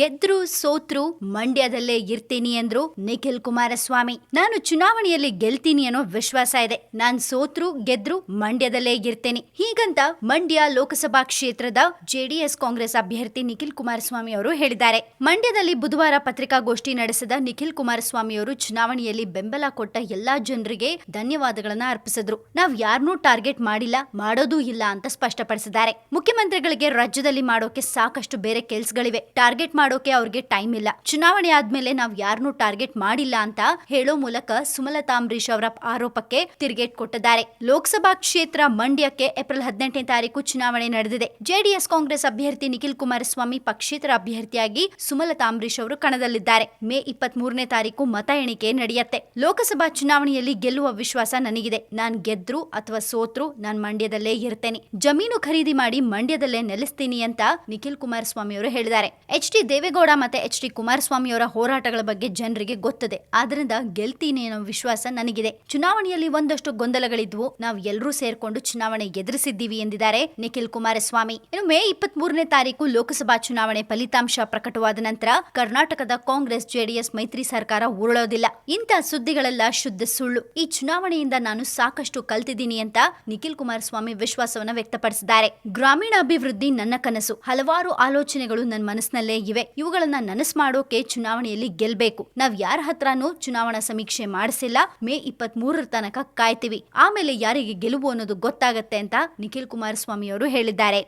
ಗೆದ್ರು ಸೋತ್ರು ಮಂಡ್ಯದಲ್ಲೇ ಇರ್ತೀನಿ ಅಂದ್ರು ನಿಖಿಲ್ ಕುಮಾರಸ್ವಾಮಿ. ನಾನು ಚುನಾವಣೆಯಲ್ಲಿ ಗೆಲ್ತೀನಿ ಅನ್ನೋ ವಿಶ್ವಾಸ ಇದೆ. ನಾನ್ ಸೋತ್ರು ಗೆದ್ರು ಮಂಡ್ಯದಲ್ಲೇ ಇರ್ತೀನಿ. ಹೀಗಂತ ಮಂಡ್ಯ ಲೋಕಸಭಾ ಕ್ಷೇತ್ರದ ಜೆಡಿಎಸ್ ಕಾಂಗ್ರೆಸ್ ಅಭ್ಯರ್ಥಿ ನಿಖಿಲ್ ಕುಮಾರಸ್ವಾಮಿ ಅವರು ಹೇಳಿದ್ದಾರೆ. ಮಂಡ್ಯದಲ್ಲಿ ಬುಧವಾರ ಪತ್ರಿಕಾಗೋಷ್ಠಿ ನಡೆಸಿದ ನಿಖಿಲ್ ಕುಮಾರಸ್ವಾಮಿ ಅವರು ಚುನಾವಣೆಯಲ್ಲಿ ಬೆಂಬಲ ಕೊಟ್ಟ ಎಲ್ಲಾ ಜನರಿಗೆ ಧನ್ಯವಾದಗಳನ್ನ ಅರ್ಪಿಸಿದ್ರು. ನಾವ್ ಯಾರನ್ನೂ ಟಾರ್ಗೆಟ್ ಮಾಡಿಲ್ಲ, ಮಾಡೋದೂ ಇಲ್ಲ ಅಂತ ಸ್ಪಷ್ಟಪಡಿಸಿದ್ದಾರೆ. ಮುಖ್ಯಮಂತ್ರಿಗಳಿಗೆ ರಾಜ್ಯದಲ್ಲಿ ಮಾಡೋಕೆ ಸಾಕಷ್ಟು ಬೇರೆ ಕೆಲ್ಸಗಳಿವೆ. ಟಾರ್ಗೆಟ್ ಮಾಡೋಕೆ ಅವ್ರಿಗೆ ಟೈಮ್ ಇಲ್ಲ. ಚುನಾವಣೆ ಆದ್ಮೇಲೆ ನಾವ್ ಯಾರನ್ನೂ ಟಾರ್ಗೆಟ್ ಮಾಡಿಲ್ಲ ಅಂತ ಹೇಳೋ ಮೂಲಕ ಸುಮಲತಾ ಅಂಬರೀಶ್ ಅವರ ಆರೋಪಕ್ಕೆ ತಿರುಗೇಟ್ ಕೊಟ್ಟಿದ್ದಾರೆ. ಲೋಕಸಭಾ ಕ್ಷೇತ್ರ ಮಂಡ್ಯಕ್ಕೆ ಏಪ್ರಿಲ್ ಹದಿನೆಂಟನೇ ತಾರೀಕು ಚುನಾವಣೆ ನಡೆದಿದೆ. ಜೆಡಿಎಸ್ ಕಾಂಗ್ರೆಸ್ ಅಭ್ಯರ್ಥಿ ನಿಖಿಲ್ ಕುಮಾರಸ್ವಾಮಿ ಪಕ್ಷೇತರ ಅಭ್ಯರ್ಥಿಯಾಗಿ ಸುಮಲತಾ ಅಂಬರೀಶ್ ಅವರು ಕಣದಲ್ಲಿದ್ದಾರೆ. ಮೇ ಇಪ್ಪತ್ತ್ ಮೂರನೇ ತಾರೀಕು ಮತ ಎಣಿಕೆ ನಡೆಯುತ್ತೆ. ಲೋಕಸಭಾ ಚುನಾವಣೆಯಲ್ಲಿ ಗೆಲ್ಲುವ ವಿಶ್ವಾಸ ನನಗಿದೆ. ನಾನ್ ಗೆದ್ರು ಅಥವಾ ಸೋತ್ರು ನಾನ್ ಮಂಡ್ಯದಲ್ಲೇ ಇರ್ತೇನೆ. ಜಮೀನು ಖರೀದಿ ಮಾಡಿ ಮಂಡ್ಯದಲ್ಲೇ ನೆಲೆಸ್ತೀನಿ ಅಂತ ನಿಖಿಲ್ ಕುಮಾರಸ್ವಾಮಿ ಅವರು ಹೇಳಿದ್ದಾರೆ. ಎಚ್ ಡಿ ದೇವೇಗೌಡ ಮತ್ತೆ ಎಚ್ ಡಿ ಕುಮಾರಸ್ವಾಮಿಯವರ ಹೋರಾಟಗಳ ಬಗ್ಗೆ ಜನರಿಗೆ ಗೊತ್ತದೆ. ಆದ್ರಿಂದ ಗೆಲ್ತೀನಿ ಅನ್ನೋ ವಿಶ್ವಾಸ ನನಗಿದೆ. ಚುನಾವಣೆಯಲ್ಲಿ ಒಂದಷ್ಟು ಗೊಂದಲಗಳಿದ್ವು. ನಾವು ಎಲ್ಲರೂ ಸೇರ್ಕೊಂಡು ಚುನಾವಣೆ ಎದುರಿಸಿದ್ದೀವಿ ಎಂದಿದ್ದಾರೆ ನಿಖಿಲ್ ಕುಮಾರಸ್ವಾಮಿ. ಇನ್ನು ಮೇ ಇಪ್ಪತ್ತ್ ಮೂರನೇ ತಾರೀಕು ಲೋಕಸಭಾ ಚುನಾವಣೆ ಫಲಿತಾಂಶ ಪ್ರಕಟವಾದ ನಂತರ ಕರ್ನಾಟಕದ ಕಾಂಗ್ರೆಸ್, ಜೆಡಿಎಸ್, ಮೈತ್ರಿ ಸರ್ಕಾರ ಉರುಳೋದಿಲ್ಲ. ಇಂಥ ಸುದ್ದಿಗಳೆಲ್ಲ ಶುದ್ಧ ಸುಳ್ಳು. ಈ ಚುನಾವಣೆಯಿಂದ ನಾನು ಸಾಕಷ್ಟು ಕಲ್ತಿದ್ದೀನಿ ಅಂತ ನಿಖಿಲ್ ಕುಮಾರಸ್ವಾಮಿ ವಿಶ್ವಾಸವನ್ನು ವ್ಯಕ್ತಪಡಿಸಿದ್ದಾರೆ. ಗ್ರಾಮೀಣ ಅಭಿವೃದ್ಧಿ ನನ್ನ ಕನಸು. ಹಲವಾರು ಆಲೋಚನೆಗಳು ನನ್ನ ಮನಸ್ಸಿನಲ್ಲೇ ಇವೆ ಇವುಗಳನ್ನ ನನಸು ಮಾಡೋಕೆ ಚುನಾವಣೆಯಲ್ಲಿ ಗೆಲ್ಬೇಕು. ನಾವ್ ಯಾರ ಹತ್ರನೂ ಚುನಾವಣಾ ಸಮೀಕ್ಷೆ ಮಾಡಿಸಿಲ್ಲ. ಮೇ ಇಪ್ಪತ್ತ್ ಮೂರರ ತನಕ ಕಾಯ್ತೀವಿ. ಆಮೇಲೆ ಯಾರಿಗೆ ಗೆಲುವು ಅನ್ನೋದು ಗೊತ್ತಾಗತ್ತೆ ಅಂತ ನಿಖಿಲ್ ಕುಮಾರಸ್ವಾಮಿ ಅವರು ಹೇಳಿದ್ದಾರೆ.